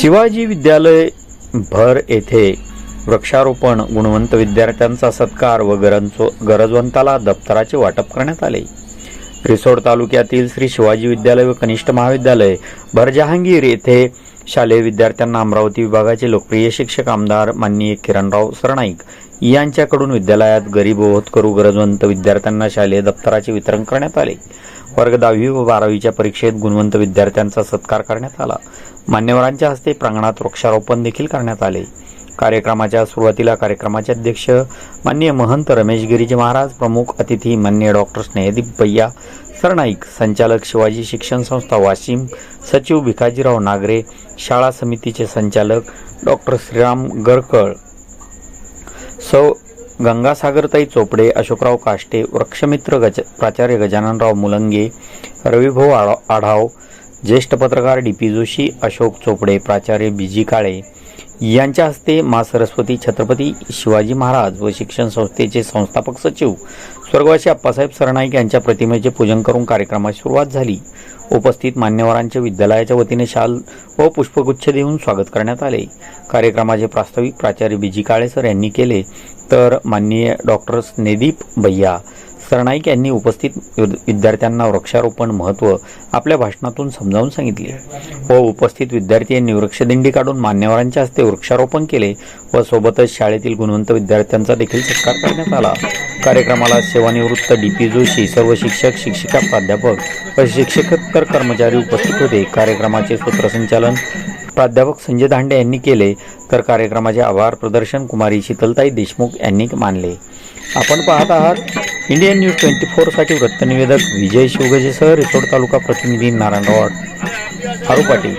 शिवाजी विद्यालय भर येथे वृक्षारोपण गुणवंत विद्यार्थ्यांचा सत्कार व गरजवंताला दप्तराचे वाटप करण्यात आले. रिसोड तालुक्यातील श्री शिवाजी विद्यालय व कनिष्ठ महाविद्यालय भरजहांगीर येथे शालेय विद्यार्थ्यांना अमरावती विभागाचे लोकप्रिय शिक्षक आमदार माननीय किरणराव सरनाईक यांच्याकडून विद्यालयात गरीब ओहत होतकरू गरजवंत विद्यार्थ्यांना शालेय दप्तराचे वितरण करण्यात आले. वर्ग दहावी व बारावीच्या परीक्षेत गुणवंत विद्यार्थ्यांचा सत्कार करण्यात आला. मान्यवरांच्या हस्ते प्रांगणात वृक्षारोपण देखील करण्यात आले. कार्यक्रमाच्या सुरुवातीला कार्यक्रमाचे अध्यक्ष मान्य महंत रमेश गिरीजी महाराज प्रमुख अतिथी मान्य डॉक्टर स्नेहदीप भैया सरनाईक संचालक शिवाजी शिक्षण संस्था वाशिम सचिव भिकाजीराव नागरे शाळा समितीचे संचालक डॉक्टर श्रीराम गरकळ सौ गंगासागरताई चोपडे अशोकराव काष्टे वृक्षमित्र गज प्राचार्य गजाननराव मुलंगे रविभाऊ आढा आढाव ज्येष्ठ पत्रकार डी पी जोशी अशोक चोपडे प्राचार्य बीजी काळे यांच्या हस्ते मा सरस्वती छत्रपती शिवाजी महाराज व शिक्षण संस्थेचे संस्थापक सचिव स्वर्गवासी अप्पासाहेब सरनाईक यांच्या प्रतिमेचे पूजन करून कार्यक्रमाची सुरुवात झाली. उपस्थित मान्यवरांचे विद्यालयाच्या वतीने शाल व पुष्पगुच्छ देऊन स्वागत करण्यात आले. कार्यक्रमाचे प्रास्ताविक प्राचार्य बीजी काळेसर यांनी केले. तर माननीय डॉक्टर स्नेदीप भैया सरनाईक यांनी उपस्थित विद- विद्यार्थ्यांना वृक्षारोपण महत्त्व आपल्या भाषणातून समजावून सांगितले. व उपस्थित विद्यार्थी यांनी वृक्षदिंडी काढून मान्यवरांच्या हस्ते वृक्षारोपण केले व सोबतच शाळेतील गुणवंत विद्यार्थ्यांचा देखील सत्कार करण्यात आला. कार्यक्रमाला सेवानिवृत्त डी पी जोशी सर्व शिक्षक शिक्षिका प्राध्यापक व शिक्षकेतर कर्मचारी उपस्थित होते. कार्यक्रमाचे सूत्रसंचालन प्राध्यापक संजय दांडे यांनी केले. तर कार्यक्रमाचे आभार प्रदर्शन कुमारी शीतलताई देशमुख यांनी मानले. आपण पाहत आहात इंडियन न्यूज ट्वेंटी फोरसाठी वृत्तनिवेदक विजय शिवगजेसह रिसोड तालुका प्रतिनिधी नारायण हारू पाटील.